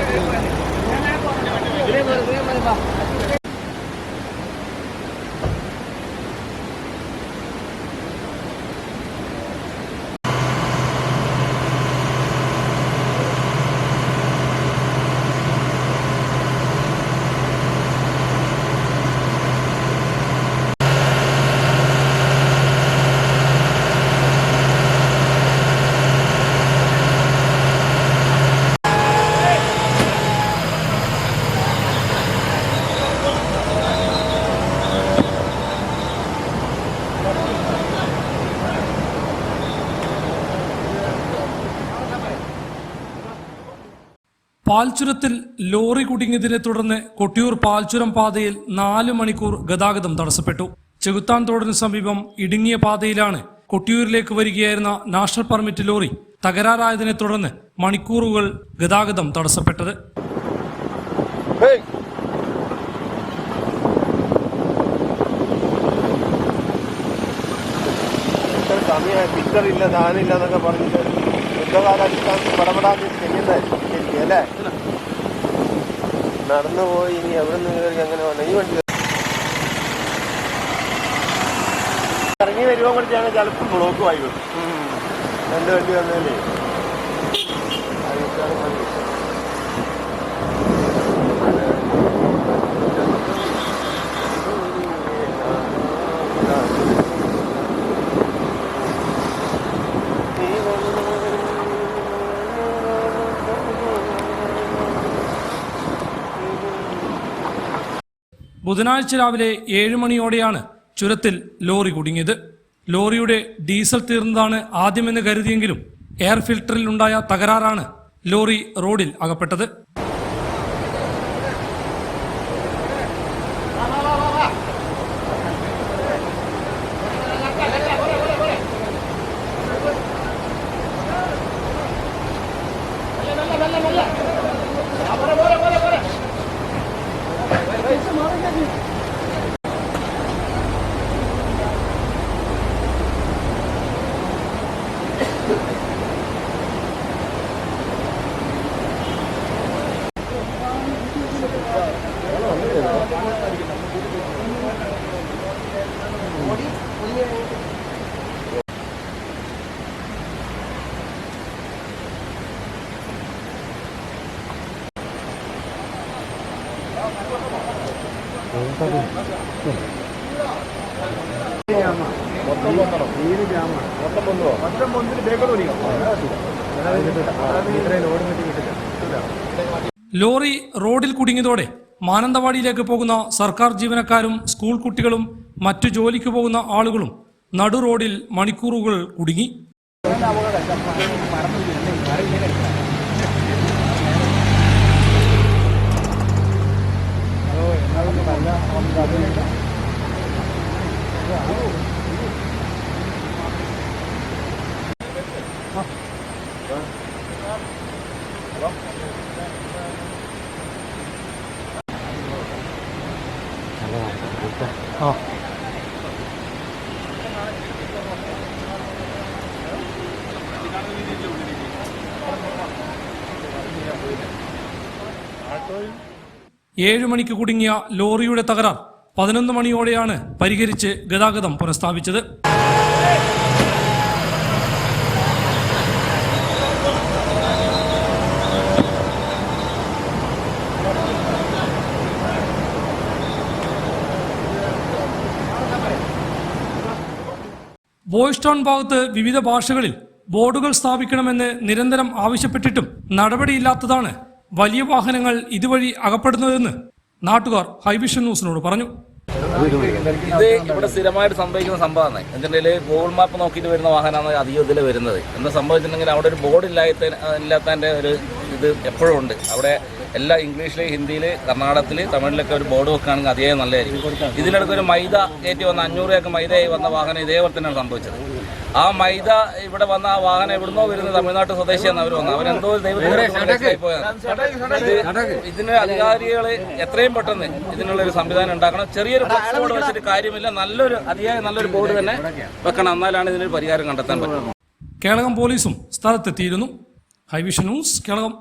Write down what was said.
Thank you. പാൽച്ചുരത്തിൽ lorry കുടുങ്ങിയതിനെ തുടർന്ന് കൊട്ടിയൂർ പാൽച്ചുരം പാതയിൽ നാല് മണിക്കൂർ ഗതാഗതം തടസ്സപ്പെട്ടു. ചെകുത്താൻ തോടിന് സമീപം ഇടുങ്ങിയ പാതയിലാണ് കൊട്ടിയൂരിലേക്ക് വരികയായിരുന്ന നാഷണൽ പെർമിറ്റ് ലോറി തകരാറായതിനെ തുടർന്ന് മണിക്കൂറുകൾ ഗതാഗതം തടസ്സപ്പെട്ടത്. സമയമായി പിക്ചർ ഇല്ല ധാനില്ല എന്നൊക്കെ പറഞ്ഞിട്ട് യുദ്ധകാലാടിസ്ഥാനത്ത് പടപെടാൻ ചെയ്യുന്നത് ശരിക്കും അല്ലേ നടന്നു പോയി ഇനി എവിടെ നിന്ന് കയറി അങ്ങനെ ഈ വണ്ടി ഇറങ്ങി വരുമ്പോൾ കൂടി ഞങ്ങൾ ചിലപ്പോൾ ബ്ലോക്ക് വായിക്കും വരും രണ്ട് വണ്ടി വന്നല്ലേ ബുധനാഴ്ച രാവിലെ ഏഴ് മണിയോടെയാണ് ചുരത്തിൽ ലോറി കുടുങ്ങിയത്. ലോറിയുടെ ഡീസൽ തീർന്നതാണ് ആദ്യമെന്ന് കരുതിയെങ്കിലും എയർ ഫിൽട്ടറിൽ ഉണ്ടായ തകരാറാണ് ലോറി റോഡിൽ അകപ്പെട്ടത്. Gracias. ലോറി റോഡിൽ കുടുങ്ങിയതോടെ മാനന്തവാടിയിലേക്ക് പോകുന്ന സർക്കാർ ജീവനക്കാരും സ്കൂൾ കുട്ടികളും മറ്റു ജോലിക്ക് പോകുന്ന ആളുകളും നടു റോഡിൽ മണിക്കൂറുകൾ കുടുങ്ങി. ഏഴു മണിക്ക് കുടുങ്ങിയ ലോറിയുടെ തകരാർ പതിനൊന്ന് മണിയോടെയാണ് പരിഹരിച്ച് ഗതാഗതം പുനഃസ്ഥാപിച്ചത്. ബോയ്സ് ടൗൺ ഭാഗത്ത് വിവിധ ഭാഷകളിൽ ബോർഡുകൾ സ്ഥാപിക്കണമെന്ന് നിരന്തരം ആവശ്യപ്പെട്ടിട്ടും നടപടിയില്ലാത്തതാണ് വലിയ വാഹനങ്ങൾ ഇതുവഴി അകപ്പെടുന്നതെന്ന് നാട്ടുകാർ ഹൈവിഷൻ ന്യൂസിനോട് പറഞ്ഞു. ഇത് ഇവിടെ സ്ഥിരമായിട്ട് സംഭവിക്കുന്ന സംഭവമാണ്. എന്നിട്ടുണ്ടെങ്കിൽ ഗൂഗിൾ മാപ്പ് നോക്കിയിട്ട് വരുന്ന വാഹനമാണ് അധികം ഇതിൽ വരുന്നത്. എന്താ സംഭവിച്ചിട്ടുണ്ടെങ്കിൽ അവിടെ ഒരു ബോർഡ് ഇല്ലാത്ത ഇല്ലാത്തതിന്റെ ഒരു ഇത് എപ്പോഴും ഉണ്ട്. അവിടെ എല്ലാ ഇംഗ്ലീഷിൽ ഹിന്ദിയിൽ കർണാടകത്തിൽ തമിഴിലൊക്കെ ഒരു ബോർഡ് വെക്കുകയാണെങ്കിൽ അതേ നല്ലതായിരിക്കും. ഇതിനിടയ്ക്ക് ഒരു മൈദ കയറ്റി വന്ന അഞ്ഞൂറ് ഏക്കർ മൈദയായി വന്ന വാഹനം ഇതേപോലെ തന്നെയാണ് സംഭവിച്ചത്. ആ മൈദ ഇവിടെ വന്ന ആ വാഹനം എവിടുന്നോ വരുന്നത് തമിഴ്നാട്ട് സ്വദേശിയാണ് അവർ വന്നത്. അവരെന്തോ ഒരു പോയതാണ്. ഇതിന് അധികാരികൾ എത്രയും പെട്ടെന്ന് ഇതിനുള്ള ഒരു സംവിധാനം ഉണ്ടാക്കണം. ചെറിയൊരു ബോർഡ് വെച്ചിട്ട് കാര്യമില്ല. നല്ലൊരു അതിയായ നല്ലൊരു ബോർഡ് തന്നെ വെക്കണം. എന്നാലാണ് ഇതിനൊരു പരിഹാരം കണ്ടെത്താൻ പറ്റുന്നത് കേളകം പോലീസും സ്ഥലത്തെത്തിയിരുന്നു. Hi vision news Kelakam.